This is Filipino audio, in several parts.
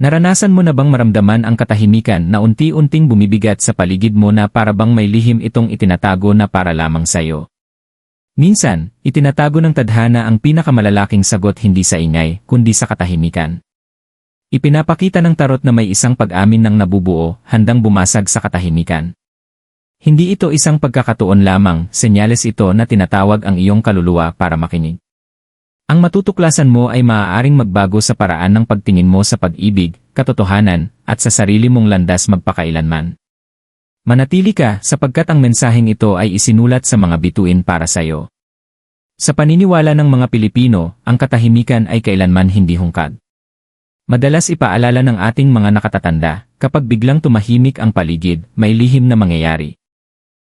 Naranasan mo na bang maramdaman ang katahimikan na unti-unting bumibigat sa paligid mo na para bang may lihim itong itinatago na para lamang sayo? Minsan, itinatago ng tadhana ang pinakamalalaking sagot hindi sa ingay, kundi sa katahimikan. Ipinapakita ng tarot na may isang pag-amin ng nabubuo, handang bumasag sa katahimikan. Hindi ito isang pagkakatuon lamang, senyales ito na tinatawag ang iyong kaluluwa para makinig. Ang matutuklasan mo ay maaaring magbago sa paraan ng pagtingin mo sa pag-ibig, katotohanan, at sa sarili mong landas magpakailanman. Manatili ka sapagkat ang mensaheng ito ay isinulat sa mga bituin para sa iyo. Sa paniniwala ng mga Pilipino, ang katahimikan ay kailanman hindi hungkag. Madalas ipaalala ng ating mga nakatatanda, kapag biglang tumahimik ang paligid, may lihim na mangyayari.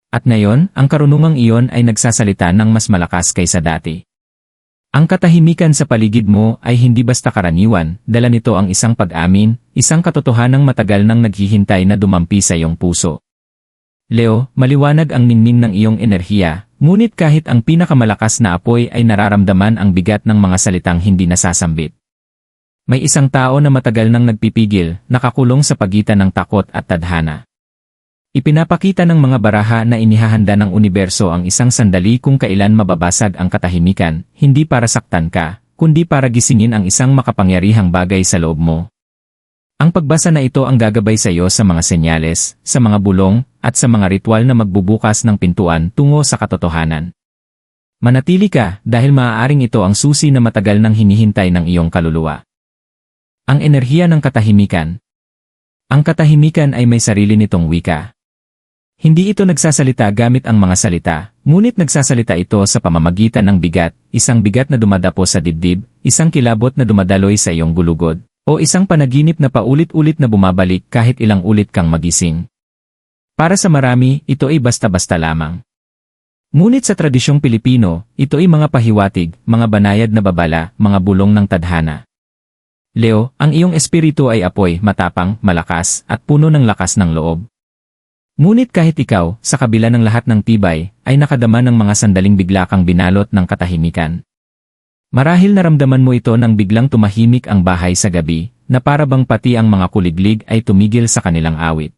At ngayon, ang karunungang iyon ay nagsasalita ng mas malakas kaysa dati. Ang katahimikan sa paligid mo ay hindi basta karaniwan, dala nito ang isang pag-amin, isang katotohanang matagal nang naghihintay na dumampi sa iyong puso. Leo, maliwanag ang ningning ng iyong enerhiya, ngunit kahit ang pinakamalakas na apoy ay nararamdaman ang bigat ng mga salitang hindi nasasambit. May isang tao na matagal nang nagpipigil, nakakulong sa pagitan ng takot at tadhana. Ipinapakita ng mga baraha na inihahanda ng universo ang isang sandali kung kailan mababasag ang katahimikan, hindi para saktan ka, kundi para gisingin ang isang makapangyarihang bagay sa loob mo. Ang pagbasa na ito ang gagabay sa iyo sa mga senyales, sa mga bulong, at sa mga ritual na magbubukas ng pintuan tungo sa katotohanan. Manatili ka dahil maaaring ito ang susi na matagal nang hinihintay ng iyong kaluluwa. Ang enerhiya ng katahimikan Ang katahimikan ay may sarili nitong wika. Hindi ito nagsasalita gamit ang mga salita, ngunit nagsasalita ito sa pamamagitan ng bigat, isang bigat na dumadapo sa dibdib, isang kilabot na dumadaloy sa iyong gulugod, o isang panaginip na paulit-ulit na bumabalik kahit ilang ulit kang magising. Para sa marami, ito ay basta-basta lamang. Ngunit sa tradisyong Pilipino, ito ay mga pahiwatig, mga banayad na babala, mga bulong ng tadhana. Leo, ang iyong espiritu ay apoy, matapang, malakas, at puno ng lakas ng loob. Ngunit kahit ikaw, sa kabila ng lahat ng tibay, ay nakadama ng mga sandaling bigla kang binalot ng katahimikan. Marahil naramdaman mo ito nang biglang tumahimik ang bahay sa gabi, na para bang pati ang mga kuliglig ay tumigil sa kanilang awit.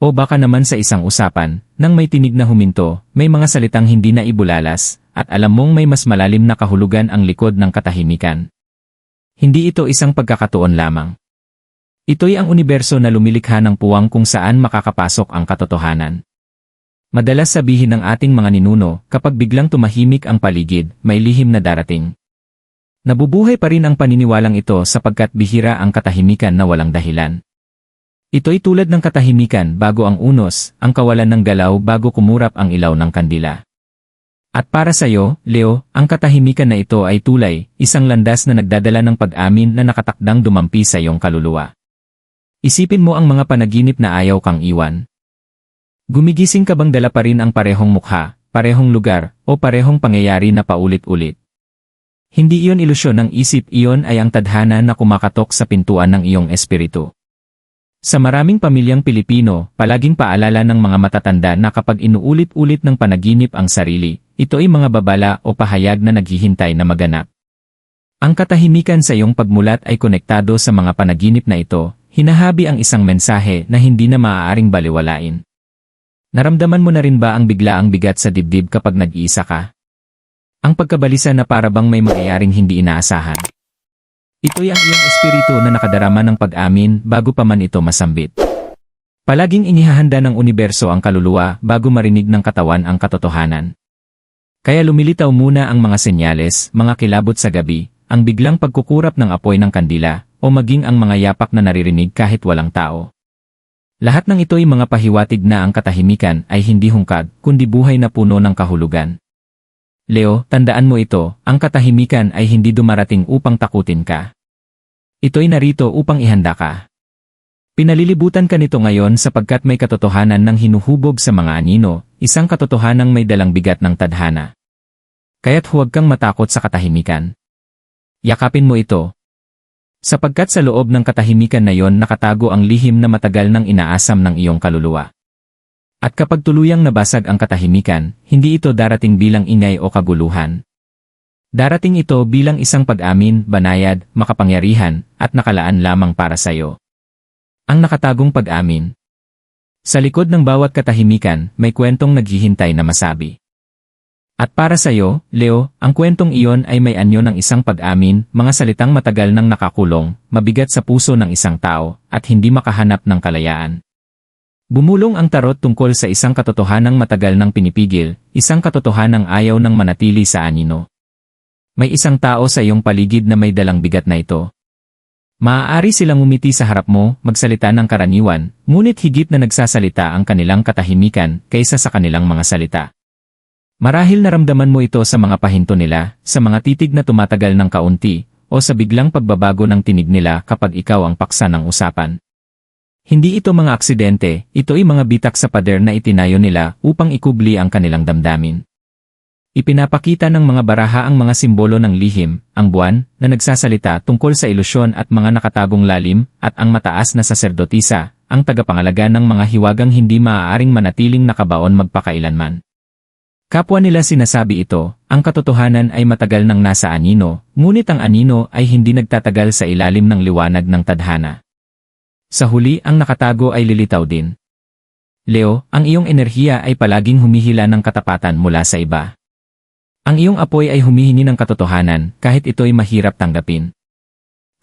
O baka naman sa isang usapan, nang may tinig na huminto, may mga salitang hindi na ibulalas, at alam mong may mas malalim na kahulugan ang likod ng katahimikan. Hindi ito isang pagkakatuon lamang. Ito'y ang universo na lumilikha ng puwang kung saan makakapasok ang katotohanan. Madalas sabihin ng ating mga ninuno, kapag biglang tumahimik ang paligid, may lihim na darating. Nabubuhay pa rin ang paniniwalang ito sapagkat bihira ang katahimikan na walang dahilan. Ito'y tulad ng katahimikan bago ang unos, ang kawalan ng galaw bago kumurap ang ilaw ng kandila. At para sa iyo, Leo, ang katahimikan na ito ay tulay, isang landas na nagdadala ng pag-amin na nakatakdang dumampi sa iyong kaluluwa. Isipin mo ang mga panaginip na ayaw kang iwan. Gumigising ka bang dala pa rin ang parehong mukha, parehong lugar, o parehong pangyayari na paulit-ulit? Hindi iyon ilusyon ng isip iyon ay ang tadhana na kumakatok sa pintuan ng iyong espiritu. Sa maraming pamilyang Pilipino, palaging paalala ng mga matatanda na kapag inuulit-ulit ng panaginip ang sarili, ito ay mga babala o pahayag na naghihintay na maganap. Ang katahimikan sa iyong pagmulat ay konektado sa mga panaginip na ito, hinahabi ang isang mensahe na hindi na maaaring baliwalain. Naramdaman mo na rin ba ang biglaang bigat sa dibdib kapag nag-iisa ka? Ang pagkabalisa na para bang may mangyayaring hindi inaasahan. Ito'y ang iyong espiritu na nakadarama ng pag-amin bago pa man ito masambit. Palaging inihahanda ng universo ang kaluluwa bago marinig ng katawan ang katotohanan. Kaya lumilitaw muna ang mga senyales, mga kilabot sa gabi, ang biglang pagkukurap ng apoy ng kandila, o maging ang mga yapak na naririnig kahit walang tao. Lahat ng ito'y mga pahiwatig na ang katahimikan ay hindi hungkag, kundi buhay na puno ng kahulugan. Leo, tandaan mo ito, ang katahimikan ay hindi dumarating upang takutin ka. Ito'y narito upang ihanda ka. Pinalilibutan ka nito ngayon sapagkat may katotohanan ng hinuhubog sa mga anino, isang katotohanang may dalang bigat ng tadhana. Kaya't huwag kang matakot sa katahimikan. Yakapin mo ito, Sapagkat sa loob ng katahimikan na yon nakatago ang lihim na matagal nang inaasam ng iyong kaluluwa. At kapag tuluyang nabasag ang katahimikan, hindi ito darating bilang ingay o kaguluhan. Darating ito bilang isang pag-amin, banayad, makapangyarihan, at nakalaan lamang para sayo. Ang nakatagong pag-amin. Sa likod ng bawat katahimikan, may kwentong naghihintay na masabi. At para sa'yo, Leo, ang kwentong iyon ay may anyo ng isang pag-amin, mga salitang matagal nang nakakulong, mabigat sa puso ng isang tao, at hindi makahanap ng kalayaan. Bumulong ang tarot tungkol sa isang katotohanang matagal nang pinipigil, isang katotohanang ayaw nang manatili sa anino. May isang tao sa iyong paligid na may dalang bigat na ito. Maaari silang umiti sa harap mo, magsalita ng karaniwan, ngunit higit na nagsasalita ang kanilang katahimikan kaysa sa kanilang mga salita. Marahil naramdaman mo ito sa mga pahinto nila, sa mga titig na tumatagal ng kaunti, o sa biglang pagbabago ng tinig nila kapag ikaw ang paksa ng usapan. Hindi ito mga aksidente, ito ay mga bitak sa pader na itinayo nila upang ikubli ang kanilang damdamin. Ipinapakita ng mga baraha ang mga simbolo ng lihim, ang buwan, na nagsasalita tungkol sa ilusyon at mga nakatagong lalim, at ang mataas na saserdotisa, ang tagapangalaga ng mga hiwagang hindi maaaring manatiling nakabaon magpakailanman. Kapwa nila sinasabi ito, ang katotohanan ay matagal nang nasa anino, ngunit ang anino ay hindi nagtatagal sa ilalim ng liwanag ng tadhana. Sa huli ang nakatago ay lilitaw din. Leo, ang iyong enerhiya ay palaging humihila ng katapatan mula sa iba. Ang iyong apoy ay humihingi ng katotohanan kahit ito'y mahirap tanggapin.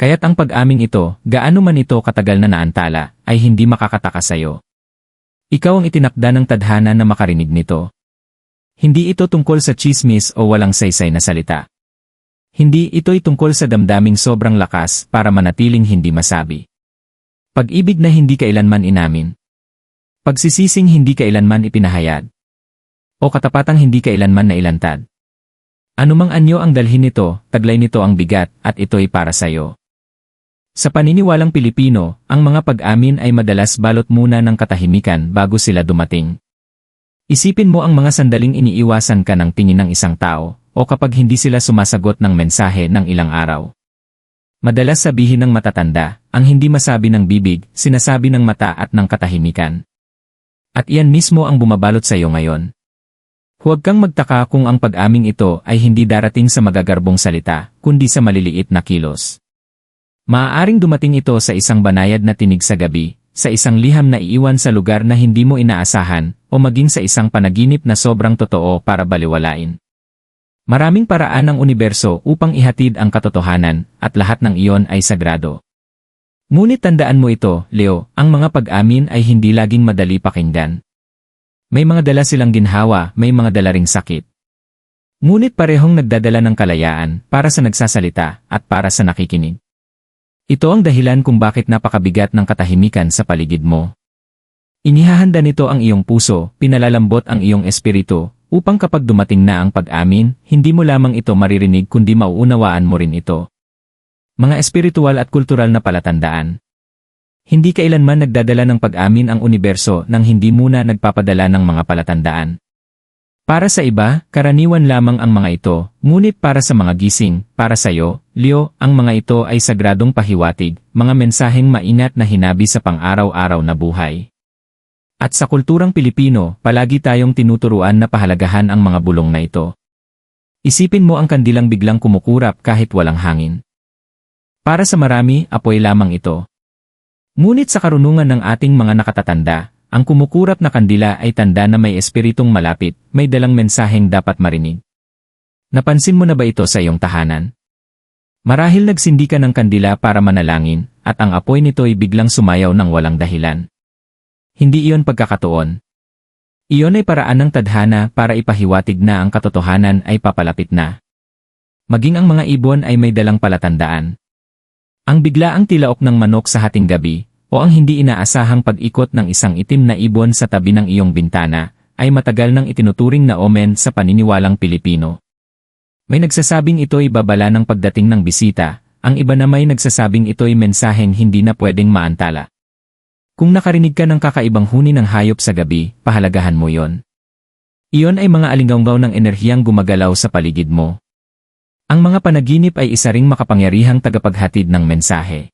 Kaya't ang pag-aming ito, gaano man ito katagal na naantala, ay hindi makakataka sa iyo. Ikaw ang itinakda ng tadhana na makarinig nito. Hindi ito tungkol sa chismis o walang saysay na salita. Hindi ito'y tungkol sa damdaming sobrang lakas para manatiling hindi masabi. Pag-ibig na hindi kailanman inamin. Pagsisising hindi kailanman ipinahayag. O katapatang hindi kailanman nailantad. Anumang anyo ang dalhin nito, taglay nito ang bigat at ito'y para sayo. Sa paniniwalang Pilipino, ang mga pag-amin ay madalas balot muna ng katahimikan bago sila dumating. Isipin mo ang mga sandaling iniiwasan ka ng tingin ng isang tao, o kapag hindi sila sumasagot ng mensahe ng ilang araw. Madalas sabihin ng matatanda, ang hindi masabi ng bibig, sinasabi ng mata at ng katahimikan. At iyan mismo ang bumabalot sa iyo ngayon. Huwag kang magtaka kung ang pag-aming ito ay hindi darating sa magagarbong salita, kundi sa maliliit na kilos. Maaaring dumating ito sa isang banayad na tinig sa gabi, sa isang liham na iiwan sa lugar na hindi mo inaasahan, o maging sa isang panaginip na sobrang totoo para baliwalain. Maraming paraan ng universo upang ihatid ang katotohanan, at lahat ng iyon ay sagrado. Ngunit tandaan mo ito, Leo, ang mga pag-amin ay hindi laging madali pakinggan. May mga dala silang ginhawa, may mga dala ring sakit. Ngunit parehong nagdadala ng kalayaan para sa nagsasalita at para sa nakikinig. Ito ang dahilan kung bakit napakabigat ng katahimikan sa paligid mo. Inihahanda nito ang iyong puso, pinalalambot ang iyong espiritu, upang kapag dumating na ang pag-amin, hindi mo lamang ito maririnig kundi mauunawaan mo rin ito. Mga espiritual at kultural na palatandaan. Hindi kailanman nagdadala ng pag-amin ang universo nang hindi muna nagpapadala ng mga palatandaan. Para sa iba, karaniwan lamang ang mga ito, ngunit para sa mga gising, para sa iyo, Leo, ang mga ito ay sagradong pahiwatig, mga mensaheng maingat na hinabi sa pang-araw-araw na buhay. At sa kulturang Pilipino, palagi tayong tinuturuan na pahalagahan ang mga bulong na ito. Isipin mo ang kandilang biglang kumukurap kahit walang hangin. Para sa marami, apoy lamang ito. Ngunit sa karunungan ng ating mga nakatatanda, ang kumukurap na kandila ay tanda na may espiritong malapit, may dalang mensaheng dapat marinig. Napansin mo na ba ito sa iyong tahanan? Marahil nagsindi ka ng kandila para manalangin, at ang apoy nito ay biglang sumayaw ng walang dahilan. Hindi iyon pagkakatuon. Iyon ay paraan ng tadhana para ipahiwatig na ang katotohanan ay papalapit na. Maging ang mga ibon ay may dalang palatandaan. Ang biglaang tilaok ng manok sa hating gabi, o ang hindi inaasahang pag-ikot ng isang itim na ibon sa tabi ng iyong bintana, ay matagal nang itinuturing na omen sa paniniwalang Pilipino. May nagsasabing ito'y babala ng pagdating ng bisita, ang iba na may nagsasabing ito'y mensaheng hindi na pwedeng maantala. Kung nakarinig ka ng kakaibang huni ng hayop sa gabi, pahalagahan mo yon. Iyon ay mga alinggaw ng enerhiyang gumagalaw sa paligid mo. Ang mga panaginip ay isa ring makapangyarihang tagapaghatid ng mensahe.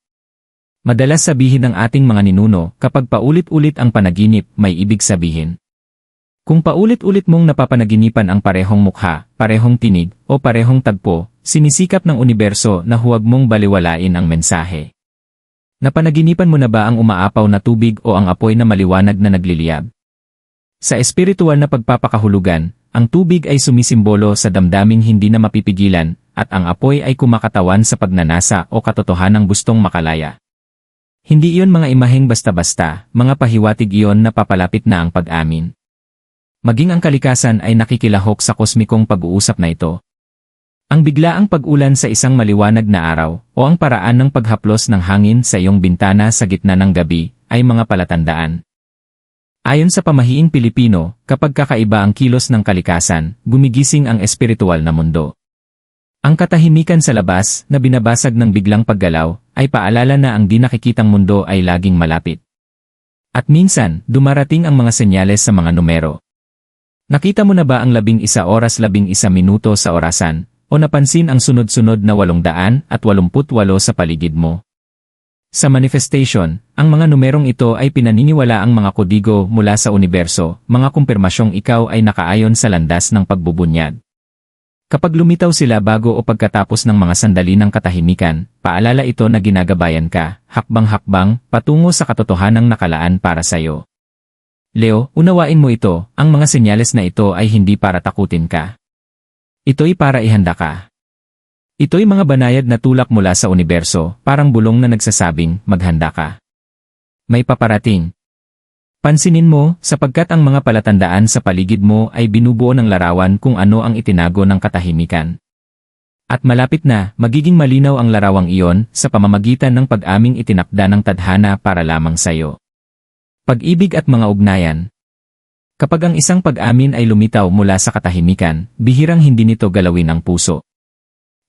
Madalas sabihin ng ating mga ninuno, kapag paulit-ulit ang panaginip, may ibig sabihin. Kung paulit-ulit mong napapanaginipan ang parehong mukha, parehong tinig, o parehong tagpo, sinisikap ng universo na huwag mong baliwalain ang mensahe. Napanaginipan mo na ba ang umaapaw na tubig o ang apoy na maliwanag na nagliliyab? Sa espiritual na pagpapakahulugan, ang tubig ay sumisimbolo sa damdaming hindi na mapipigilan, at ang apoy ay kumakatawan sa pagnanasa o katotohanang gustong makalaya. Hindi iyon mga imaheng basta-basta, mga pahiwatig iyon na papalapit na ang pag-amin. Maging ang kalikasan ay nakikilahok sa kosmikong pag-uusap na ito. Ang biglaang pag-ulan sa isang maliwanag na araw, o ang paraan ng paghaplos ng hangin sa iyong bintana sa gitna ng gabi, ay mga palatandaan. Ayon sa pamahiing Pilipino, kapag kakaiba ang kilos ng kalikasan, gumigising ang espiritual na mundo. Ang katahimikan sa labas, na binabasag ng biglang paggalaw, ay paalala na ang di nakikitang mundo ay laging malapit. At minsan, dumarating ang mga senyales sa mga numero. Nakita mo na ba ang labing isa oras labing isa minuto sa orasan, o napansin ang sunod-sunod na 888 sa paligid mo. Sa manifestation, ang mga numerong ito ay pinaniniwala ang mga kodigo mula sa universo, mga kumpirmasyong ikaw ay nakaayon sa landas ng pagbubunyag. Kapag lumitaw sila bago o pagkatapos ng mga sandali ng katahimikan, paalala ito na ginagabayan ka, hakbang-hakbang, patungo sa katotohanang nakalaan para sa'yo. Leo, unawain mo ito, ang mga senyales na ito ay hindi para takutin ka. Ito'y para ihanda ka. Ito'y mga banayad na tulak mula sa universo, parang bulong na nagsasabing, maghanda ka. May paparating. Pansinin mo, sapagkat ang mga palatandaan sa paligid mo ay binubuo ng larawan kung ano ang itinago ng katahimikan. At malapit na, magiging malinaw ang larawang iyon sa pamamagitan ng pag-aming itinakda ng tadhana para lamang sayo. Pag-ibig at mga ugnayan, Kapag ang isang pag-amin ay lumitaw mula sa katahimikan, bihirang hindi nito galawin ang puso.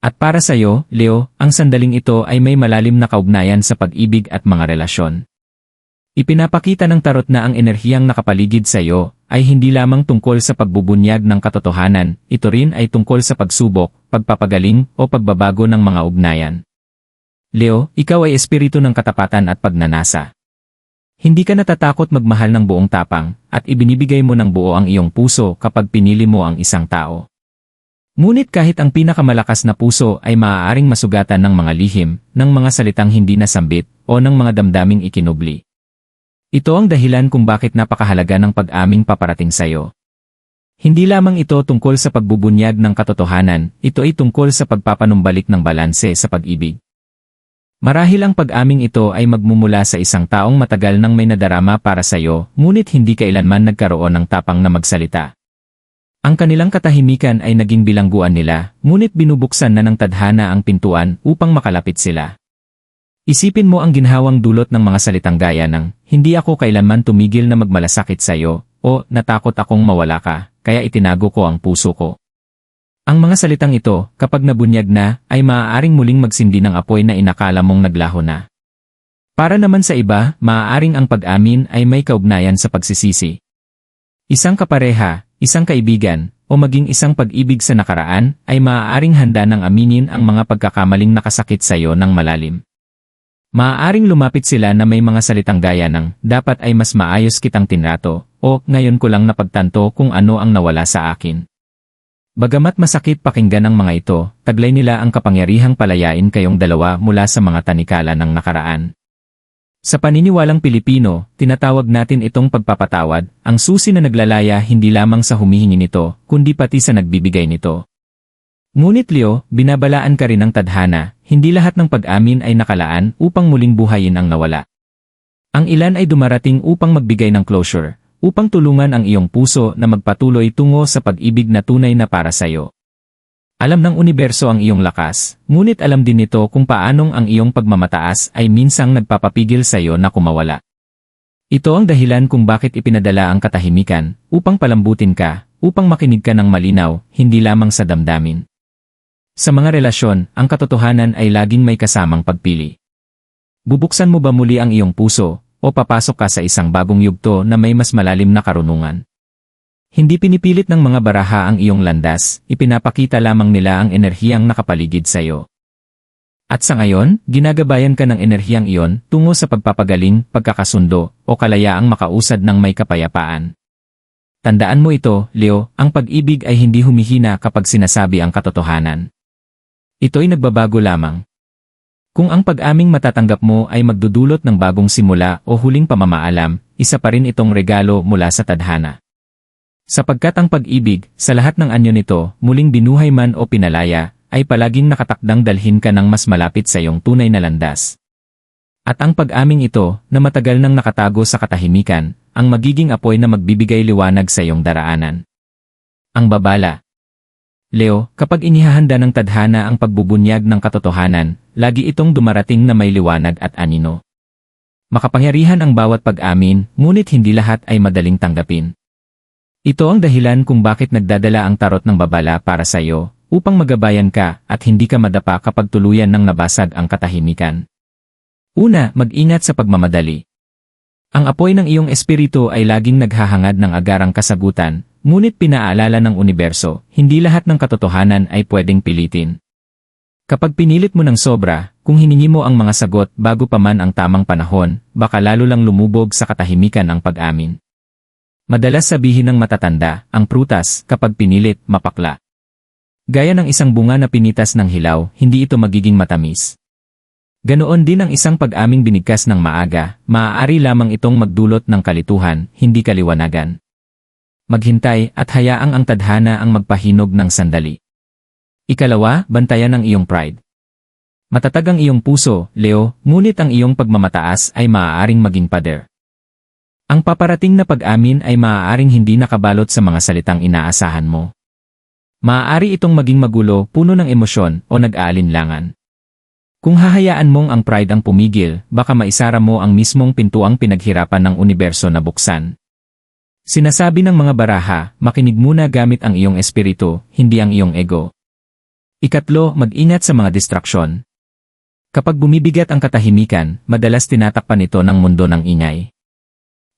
At para sa iyo, Leo, ang sandaling ito ay may malalim na kaugnayan sa pag-ibig at mga relasyon. Ipinapakita ng tarot na ang enerhiyang nakapaligid sa iyo ay hindi lamang tungkol sa pagbubunyag ng katotohanan, ito rin ay tungkol sa pagsubok, pagpapagaling o pagbabago ng mga ugnayan. Leo, ikaw ay espiritu ng katapatan at pagnanasa. Hindi ka natatakot magmahal ng buong tapang, at ibinibigay mo ng buo ang iyong puso kapag pinili mo ang isang tao. Ngunit kahit ang pinakamalakas na puso ay maaaring masugatan ng mga lihim, ng mga salitang hindi nasambit, o ng mga damdaming ikinubli. Ito ang dahilan kung bakit napakahalaga ng pag-aming paparating sayo. Hindi lamang ito tungkol sa pagbubunyag ng katotohanan, ito ay tungkol sa pagpapanumbalik ng balanse sa pag-ibig. Marahil ang pag-aming ito ay magmumula sa isang taong matagal nang may nadarama para sa iyo, ngunit hindi kailanman nagkaroon ng tapang na magsalita. Ang kanilang katahimikan ay naging bilangguan nila, ngunit binubuksan na ng tadhana ang pintuan upang makalapit sila. Isipin mo ang ginhawang dulot ng mga salitang gaya ng, hindi ako kailanman tumigil na magmalasakit sa iyo, o natakot akong mawala ka, kaya itinago ko ang puso ko. Ang mga salitang ito, kapag nabunyag na, ay maaaring muling magsindi ng apoy na inakala mong naglaho na. Para naman sa iba, maaaring ang pag-amin ay may kaugnayan sa pagsisisi. Isang kapareha, isang kaibigan, o maging isang pag-ibig sa nakaraan, ay maaaring handa ng aminin ang mga pagkakamaling nakasakit sa iyo ng malalim. Maaaring lumapit sila na may mga salitang gaya ng, dapat ay mas maayos kitang tinrato, o ngayon ko lang napagtanto kung ano ang nawala sa akin. Bagamat masakit pakinggan ng mga ito, taglay nila ang kapangyarihang palayain kayong dalawa mula sa mga tanikala ng nakaraan. Sa paniniwalang Pilipino, tinatawag natin itong pagpapatawad, ang susi na naglalaya hindi lamang sa humihingi nito, kundi pati sa nagbibigay nito. Ngunit Leo, binabalaan ka rin ng tadhana, hindi lahat ng pag-amin ay nakalaan upang muling buhayin ang nawala. Ang ilan ay dumarating upang magbigay ng closure, upang tulungan ang iyong puso na magpatuloy tungo sa pag-ibig na tunay na para sa iyo. Alam ng universo ang iyong lakas, ngunit alam din nito kung paanong ang iyong pagmamataas ay minsang nagpapapigil sa iyo na kumawala. Ito ang dahilan kung bakit ipinadala ang katahimikan, upang palambutin ka, upang makinig ka ng malinaw, hindi lamang sa damdamin. Sa mga relasyon, ang katotohanan ay laging may kasamang pagpili. Bubuksan mo ba muli ang iyong puso, o papasok ka sa isang bagong yugto na may mas malalim na karunungan. Hindi pinipilit ng mga baraha ang iyong landas, ipinapakita lamang nila ang enerhiyang nakapaligid sa iyo. At sa ngayon, ginagabayan ka ng enerhiyang iyon tungo sa pagpapagaling, pagkakasundo, o kalayaang makausad ng may kapayapaan. Tandaan mo ito, Leo, ang pag-ibig ay hindi humihina kapag sinasabi ang katotohanan. Ito'y nagbabago lamang. Kung ang pag-aming matatanggap mo ay magdudulot ng bagong simula o huling pamamaalam, isa pa rin itong regalo mula sa tadhana. Sapagkat ang pag-ibig, sa lahat ng anyo nito, muling binuhay man o pinalaya, ay palaging nakatakdang dalhin ka ng mas malapit sa iyong tunay na landas. At ang pag-aming ito, na matagal nang nakatago sa katahimikan, ang magiging apoy na magbibigay liwanag sa iyong daraanan. Ang babala Leo, kapag inihahanda ng tadhana ang pagbubunyag ng katotohanan, lagi itong dumarating na may liwanag at anino. Makapangyarihan ang bawat pag-amin, ngunit hindi lahat ay madaling tanggapin. Ito ang dahilan kung bakit nagdadala ang tarot ng babala para sa iyo, upang magabayan ka at hindi ka madapa kapag tuluyan ng nabasag ang katahimikan. Una, mag-ingat sa pagmamadali. Ang apoy ng iyong espiritu ay laging naghahangad ng agarang kasagutan, Ngunit pinaalala ng universo, hindi lahat ng katotohanan ay pwedeng pilitin. Kapag pinilit mo ng sobra, kung hiningi mo ang mga sagot bago pa man ang tamang panahon, baka lalo lang lumubog sa katahimikan ang pag-amin. Madalas sabihin ng matatanda, ang prutas, kapag pinilit, mapakla. Gaya ng isang bunga na pinitas ng hilaw, hindi ito magiging matamis. Ganoon din ang isang pag-aming binigkas ng maaga, maaari lamang itong magdulot ng kalituhan, hindi kaliwanagan maghintay at hayaang ang tadhana ang magpahinog ng sandali. Ikalawa, bantayan ang iyong pride. Matatag ang iyong puso, Leo, ngunit ang iyong pagmamataas ay maaaring maging pader. Ang paparating na pag-amin ay maaaring hindi nakabalot sa mga salitang inaasahan mo. Maaari itong maging magulo, puno ng emosyon, o nag-aalinlangan. Kung hahayaan mong ang pride ang pumigil, baka maisara mo ang mismong pintuang pinaghirapan ng universo na buksan. Sinasabi ng mga baraha, makinig muna gamit ang iyong espiritu, hindi ang iyong ego. Ikatlo, mag-ingat sa mga distraksyon. Kapag bumibigat ang katahimikan, madalas tinatakpan ito ng mundo ng ingay.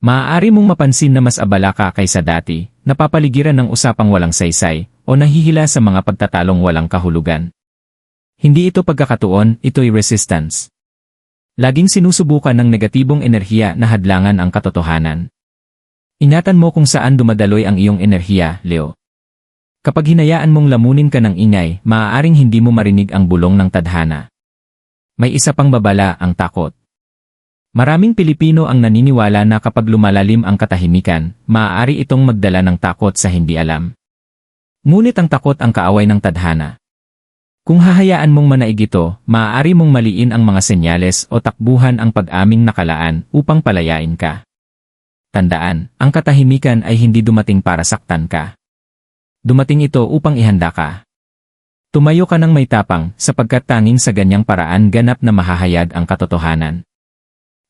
Maaari mong mapansin na mas abala ka kaysa dati, napapaligiran ng usapang walang saysay, o nahihila sa mga pagtatalong walang kahulugan. Hindi ito pagkakatuon, ito'y resistance. Laging sinusubukan ng negatibong enerhiya na hadlangan ang katotohanan. Ingatan mo kung saan dumadaloy ang iyong enerhiya, Leo. Kapag hinayaan mong lamunin ka ng ingay, maaaring hindi mo marinig ang bulong ng tadhana. May isa pang babala ang takot. Maraming Pilipino ang naniniwala na kapag lumalalim ang katahimikan, maaari itong magdala ng takot sa hindi alam. Ngunit ang takot ang kaaway ng tadhana. Kung hahayaan mong manaig ito, maaari mong maliin ang mga senyales o takbuhan ang pag-aming nakalaan upang palayain ka. Tandaan, ang katahimikan ay hindi dumating para saktan ka. Dumating ito upang ihanda ka. Tumayo ka ng may tapang sapagkat tanging sa ganyang paraan ganap na mahahayag ang katotohanan.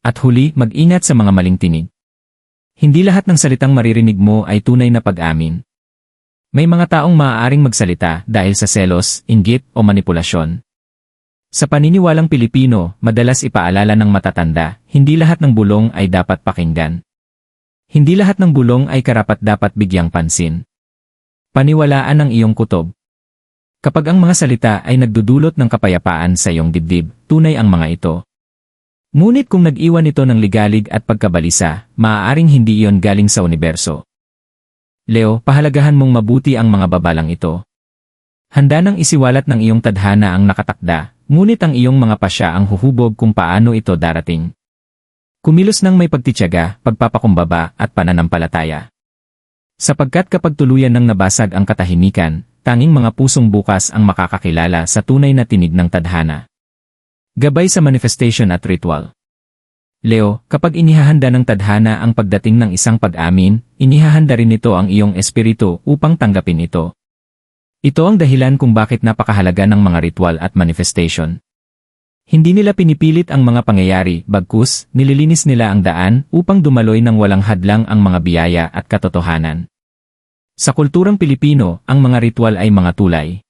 At huli, mag-ingat sa mga maling tinig. Hindi lahat ng salitang maririnig mo ay tunay na pag-amin. May mga taong maaaring magsalita dahil sa selos, inggit o manipulasyon. Sa paniniwalang Pilipino, madalas ipaalala ng matatanda, hindi lahat ng bulong ay dapat pakinggan. Hindi lahat ng bulong ay karapat-dapat bigyang pansin. Paniwalaan ang iyong kutob. Kapag ang mga salita ay nagdudulot ng kapayapaan sa iyong dibdib, tunay ang mga ito. Ngunit kung nag-iwan ito ng ligalig at pagkabalisa, maaaring hindi iyon galing sa universo. Leo, pahalagahan mong mabuti ang mga babalang ito. Handa nang isiwalat ng iyong tadhana ang nakatakda, ngunit ang iyong mga pasya ang huhubog kung paano ito darating. Kumilos ng may pagtityaga, pagpapakumbaba at pananampalataya. Sapagkat kapag tuluyan ng nabasag ang katahimikan, tanging mga pusong bukas ang makakakilala sa tunay na tinig ng tadhana. Gabay sa manifestation at ritual. Leo, kapag inihahanda ng tadhana ang pagdating ng isang pag-amin, inihahanda rin ito ang iyong espiritu upang tanggapin ito. Ito ang dahilan kung bakit napakahalaga ng mga ritual at manifestation. Hindi nila pinipilit ang mga pangyayari, bagkus, nililinis nila ang daan upang dumaloy ng walang hadlang ang mga biyaya at katotohanan. Sa kulturang Pilipino, ang mga ritual ay mga tulay.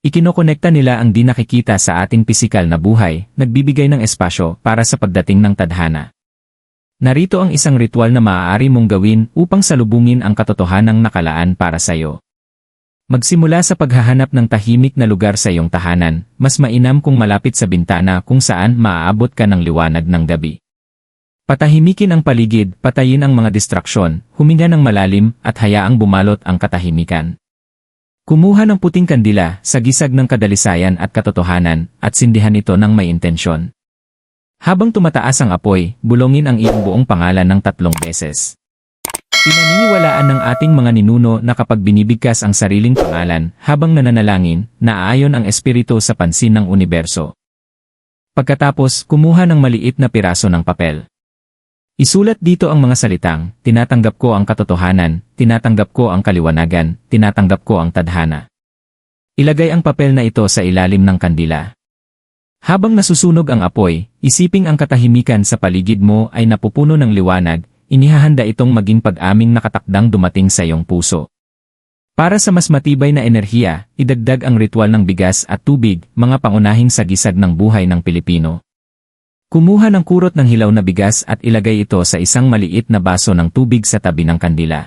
Ikinokonekta nila ang di nakikita sa ating pisikal na buhay, nagbibigay ng espasyo para sa pagdating ng tadhana. Narito ang isang ritual na maaari mong gawin upang salubungin ang katotohanang nakalaan para sa iyo. Magsimula sa paghahanap ng tahimik na lugar sa iyong tahanan, mas mainam kung malapit sa bintana kung saan maaabot ka ng liwanag ng gabi. Patahimikin ang paligid, patayin ang mga distraksyon, huminga ng malalim, at hayaang bumalot ang katahimikan. Kumuha ng puting kandila sa gisag ng kadalisayan at katotohanan at sindihan ito ng may intensyon. Habang tumataas ang apoy, bulongin ang iyong buong pangalan ng tatlong beses. Pinaniniwalaan ng ating mga ninuno na kapag binibigkas ang sariling pangalan habang nananalangin, naaayon ang espiritu sa pansin ng universo. Pagkatapos, kumuha ng maliit na piraso ng papel. Isulat dito ang mga salitang, tinatanggap ko ang katotohanan, tinatanggap ko ang kaliwanagan, tinatanggap ko ang tadhana. Ilagay ang papel na ito sa ilalim ng kandila. Habang nasusunog ang apoy, isiping ang katahimikan sa paligid mo ay napupuno ng liwanag, inihahanda itong maging pag-aming nakatakdang dumating sa iyong puso. Para sa mas matibay na enerhiya, idagdag ang ritual ng bigas at tubig, mga pangunahing sagisag ng buhay ng Pilipino. Kumuha ng kurot ng hilaw na bigas at ilagay ito sa isang maliit na baso ng tubig sa tabi ng kandila.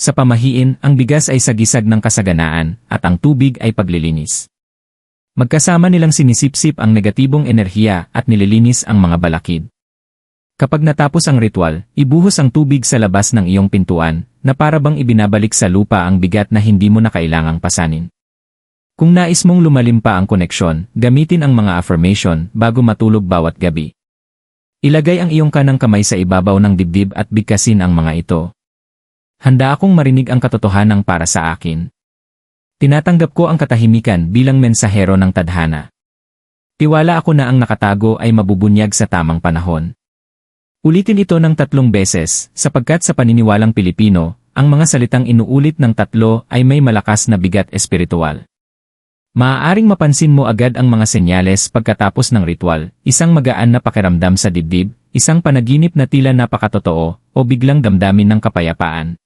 Sa pamahiin, ang bigas ay sagisag ng kasaganaan, at ang tubig ay paglilinis. Magkasama nilang sinisipsip ang negatibong enerhiya at nililinis ang mga balakid. Kapag natapos ang ritual, ibuhos ang tubig sa labas ng iyong pintuan, na para bang ibinabalik sa lupa ang bigat na hindi mo na kailangang pasanin. Kung nais mong lumalim pa ang koneksyon, gamitin ang mga affirmation bago matulog bawat gabi. Ilagay ang iyong kanang kamay sa ibabaw ng dibdib at bigkasin ang mga ito. Handa akong marinig ang katotohanan para sa akin. Tinatanggap ko ang katahimikan bilang mensahero ng tadhana. Tiwala ako na ang nakatago ay mabubunyag sa tamang panahon. Ulitin ito ng tatlong beses, sapagkat sa paniniwalang Pilipino, ang mga salitang inuulit ng tatlo ay may malakas na bigat espiritual. Maaaring mapansin mo agad ang mga senyales pagkatapos ng ritual, isang magaan na pakiramdam sa dibdib, isang panaginip na tila napakatotoo, o biglang damdamin ng kapayapaan.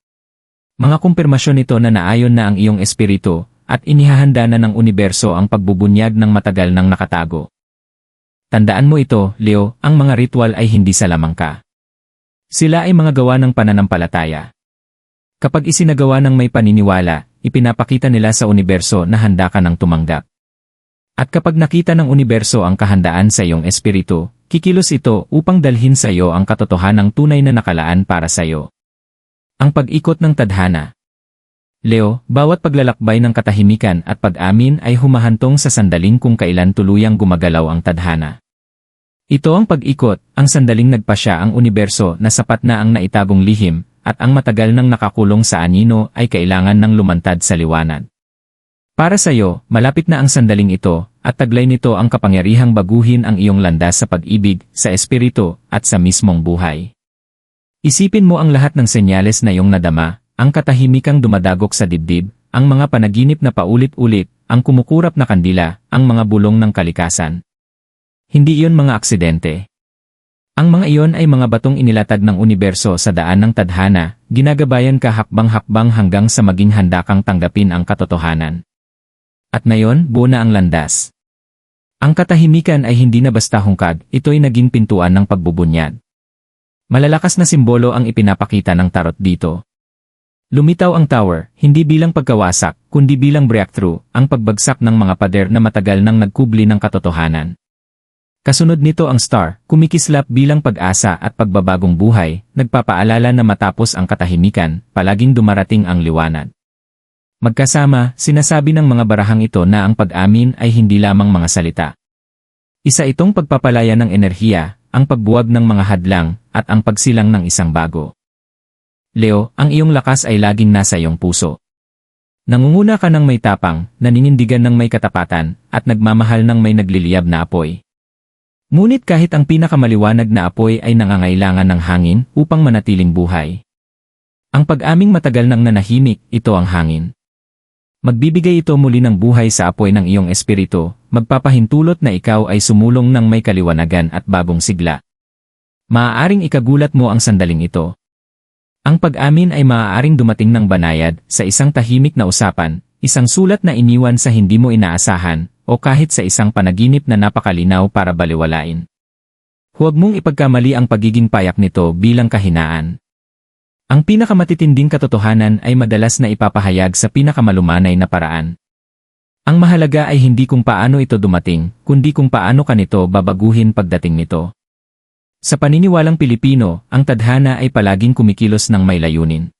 Mga kumpirmasyon ito na naayon na ang iyong espiritu, at inihahanda na ng universo ang pagbubunyag ng matagal nang nakatago. Tandaan mo ito, Leo, ang mga ritual ay hindi sa lamang ka. Sila ay mga gawa ng pananampalataya. Kapag isinagawa ng may paniniwala, ipinapakita nila sa universo na handa ka ng tumanggap. At kapag nakita ng universo ang kahandaan sa iyong espiritu, kikilos ito upang dalhin sa iyo ang katotohanang tunay na nakalaan para sa iyo. Ang pag-ikot ng tadhana. Leo, bawat paglalakbay ng katahimikan at pag-amin ay humahantong sa sandaling kung kailan tuluyang gumagalaw ang tadhana. Ito ang pag-ikot, ang sandaling nagpasya ang universo na sapat na ang naitagong lihim, at ang matagal nang nakakulong sa anino ay kailangan ng lumantad sa liwanag. Para sa iyo, malapit na ang sandaling ito, at taglay nito ang kapangyarihang baguhin ang iyong landas sa pag-ibig, sa espiritu, at sa mismong buhay. Isipin mo ang lahat ng senyales na iyong nadama, ang katahimikang dumadagok sa dibdib, ang mga panaginip na paulit-ulit, ang kumukurap na kandila, ang mga bulong ng kalikasan. Hindi iyon mga aksidente. Ang mga iyon ay mga batong inilatag ng universo sa daan ng tadhana, ginagabayan ka hakbang-hakbang hanggang sa maging handa kang tanggapin ang katotohanan. At ngayon, buo na ang landas. Ang katahimikan ay hindi na basta hungkag, ito'y naging pintuan ng pagbubunyag. Malalakas na simbolo ang ipinapakita ng tarot dito. Lumitaw ang tower, hindi bilang pagkawasak, kundi bilang breakthrough, ang pagbagsak ng mga pader na matagal nang nagkubli ng katotohanan. Kasunod nito ang star, kumikislap bilang pag-asa at pagbabagong buhay, nagpapaalala na matapos ang katahimikan, palaging dumarating ang liwanag. Magkasama, sinasabi ng mga barahang ito na ang pag-amin ay hindi lamang mga salita. Isa itong pagpapalaya ng enerhiya, ang pagbuwag ng mga hadlang, at ang pagsilang ng isang bago. Leo, ang iyong lakas ay laging nasa iyong puso. Nangunguna ka ng may tapang, naninindigan ng may katapatan, at nagmamahal ng may nagliliyab na apoy. Ngunit kahit ang pinakamaliwanag na apoy ay nangangailangan ng hangin upang manatiling buhay. Ang pag-aming matagal nang nanahimik, ito ang hangin. Magbibigay ito muli ng buhay sa apoy ng iyong espiritu, magpapahintulot na ikaw ay sumulong ng may kaliwanagan at bagong sigla. Maaaring ikagulat mo ang sandaling ito. Ang pag-amin ay maaaring dumating ng banayad sa isang tahimik na usapan, isang sulat na iniwan sa hindi mo inaasahan, o kahit sa isang panaginip na napakalinaw para baliwalain. Huwag mong ipagkamali ang pagiging payak nito bilang kahinaan. Ang pinakamatitinding katotohanan ay madalas na ipapahayag sa pinakamalumanay na paraan. Ang mahalaga ay hindi kung paano ito dumating, kundi kung paano ka nito babaguhin pagdating nito. Sa paniniwalang Pilipino, ang tadhana ay palaging kumikilos ng may layunin.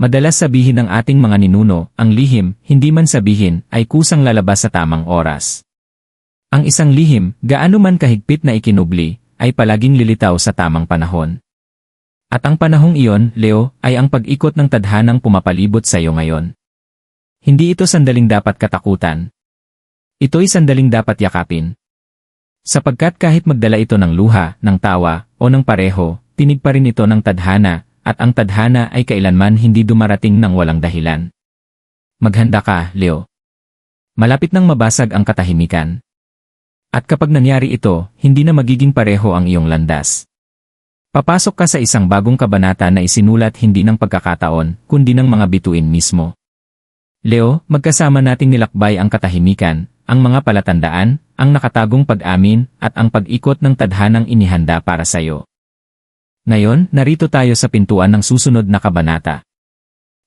Madalas sabihin ng ating mga ninuno, ang lihim, hindi man sabihin, ay kusang lalabas sa tamang oras. Ang isang lihim, gaano man kahigpit na ikinubli, ay palaging lilitaw sa tamang panahon. At ang panahong iyon, Leo, ay ang pag-ikot ng tadhanang pumapalibot sa iyo ngayon. Hindi ito sandaling dapat katakutan. Ito'y sandaling dapat yakapin. Sapagkat kahit magdala ito ng luha, ng tawa, o ng pareho, tinig pa rin ito ng tadhana, at ang tadhana ay kailanman hindi dumarating ng walang dahilan. Maghanda ka, Leo. Malapit nang mabasag ang katahimikan. At kapag nangyari ito, hindi na magiging pareho ang iyong landas. Papasok ka sa isang bagong kabanata na isinulat hindi ng pagkakataon, kundi ng mga bituin mismo. Leo, magkasama nating nilakbay ang katahimikan, ang mga palatandaan, ang nakatagong pag-amin, at ang pag-ikot ng tadhanang inihanda para sa iyo. Ngayon, narito tayo sa pintuan ng susunod na kabanata.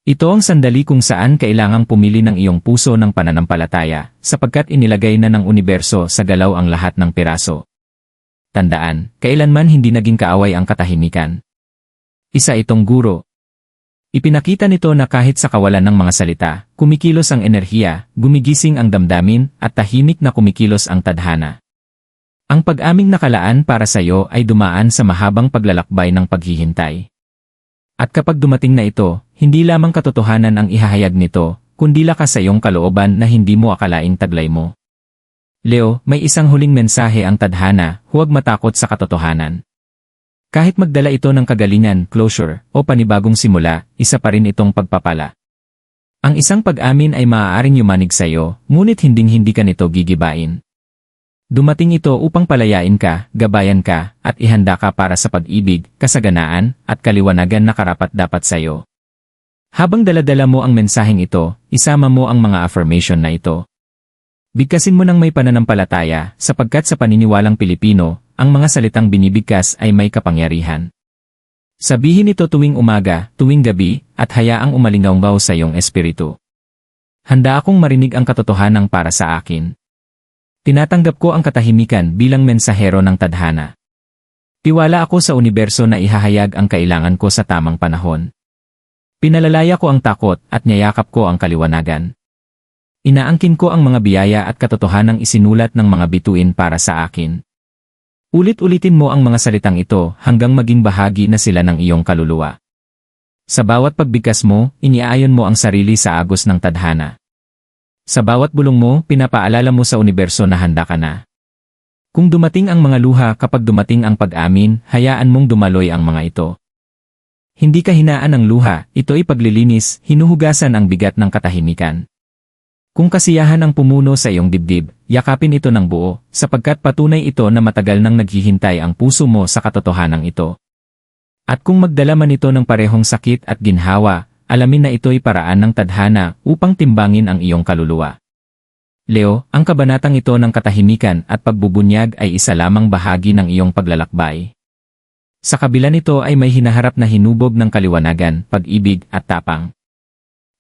Ito ang sandali kung saan kailangang pumili ng iyong puso ng pananampalataya, sapagkat inilagay na ng universo sa galaw ang lahat ng piraso. Tandaan, kailanman hindi naging kaaway ang katahimikan. Isa itong guro. Ipinakita nito na kahit sa kawalan ng mga salita, kumikilos ang enerhiya, gumigising ang damdamin, at tahimik na kumikilos ang tadhana. Ang pag-aming nakalaan para sa iyo ay dumaan sa mahabang paglalakbay ng paghihintay. At kapag dumating na ito, hindi lamang katotohanan ang ihahayag nito, kundi lakas sa iyong kalooban na hindi mo akalaing taglay mo. Leo, may isang huling mensahe ang tadhana, huwag matakot sa katotohanan. Kahit magdala ito ng kagalingan, closure, o panibagong simula, isa pa rin itong pagpapala. Ang isang pag-amin ay maaaring yumanig sa iyo, ngunit hinding-hindi ka nito gigibain. Dumating ito upang palayain ka, gabayan ka, at ihanda ka para sa pag-ibig, kasaganaan, at kaliwanagan na karapat dapat sa iyo. Habang daladala mo ang mensaheng ito, isama mo ang mga affirmation na ito. Bigkasin mo ng may pananampalataya, sapagkat sa paniniwalang Pilipino, ang mga salitang binibigkas ay may kapangyarihan. Sabihin ito tuwing umaga, tuwing gabi, at hayaang umalingaw sa iyong espiritu. Handa akong marinig ang katotohanan para sa akin. Tinatanggap ko ang katahimikan bilang mensahero ng tadhana. Tiwala ako sa universo na ihahayag ang kailangan ko sa tamang panahon. Pinalalaya ko ang takot at niyayakap ko ang kaliwanagan. Inaangkin ko ang mga biyaya at katotohanang isinulat ng mga bituin para sa akin. Ulit-ulitin mo ang mga salitang ito hanggang maging bahagi na sila ng iyong kaluluwa. Sa bawat pagbigkas mo, iniaayon mo ang sarili sa agos ng tadhana. Sa bawat bulong mo, pinapaalala mo sa universo na handa ka na. Kung dumating ang mga luha kapag dumating ang pag-amin, hayaan mong dumaloy ang mga ito. Hindi kahinaan ng luha, ito ay paglilinis, hinuhugasan ang bigat ng katahimikan. Kung kasiyahan ang pumuno sa iyong dibdib, yakapin ito ng buo, sapagkat patunay ito na matagal nang naghihintay ang puso mo sa katotohanan ito. At kung magdala man ito ng parehong sakit at ginhawa, alamin na ito'y paraan ng tadhana upang timbangin ang iyong kaluluwa. Leo, ang kabanatang ito ng katahimikan at pagbubunyag ay isa lamang bahagi ng iyong paglalakbay. Sa kabila nito ay may hinaharap na hinubog ng kaliwanagan, pag-ibig at tapang.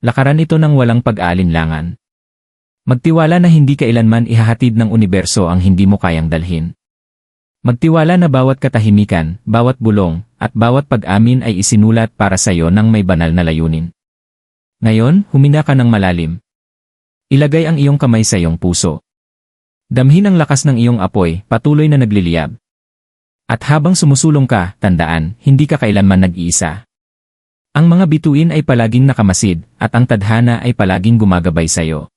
Lakaran ito ng walang pag-aalinlangan. Magtiwala na hindi kailanman ihahatid ng universo ang hindi mo kayang dalhin. Magtiwala na bawat katahimikan, bawat bulong, at bawat pag-amin ay isinulat para sa iyo ng may banal na layunin. Ngayon, humina ka ng malalim. Ilagay ang iyong kamay sa iyong puso. Damhin ang lakas ng iyong apoy, patuloy na nagliliyab. At habang sumusulong ka, tandaan, hindi ka kailanman nag-iisa. Ang mga bituin ay palaging nakamasid, at ang tadhana ay palaging gumagabay sa iyo.